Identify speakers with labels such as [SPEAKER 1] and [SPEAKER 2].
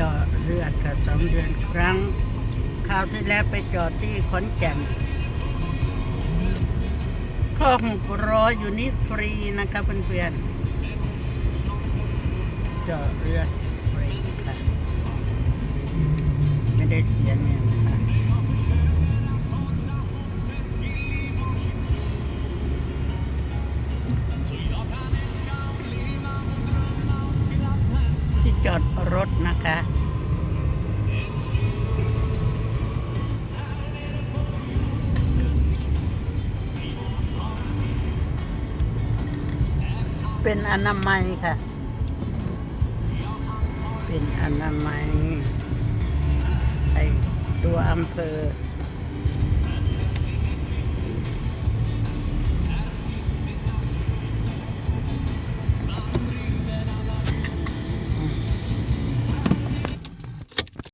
[SPEAKER 1] จอดเรือค่ะสองเดือนครั้ง คราวที่แล้วไปจอดที่ขอนแก่นข้อหกร้อยอยู่นี่ฟรีนะคะเพื่อนๆจอดเรือฟรีค่ะ ไม่ได้เสียเงิน จอดรถนะคะ เป็นอนามัยค่ะ เป็นอนามัยไอตัวอำเภอ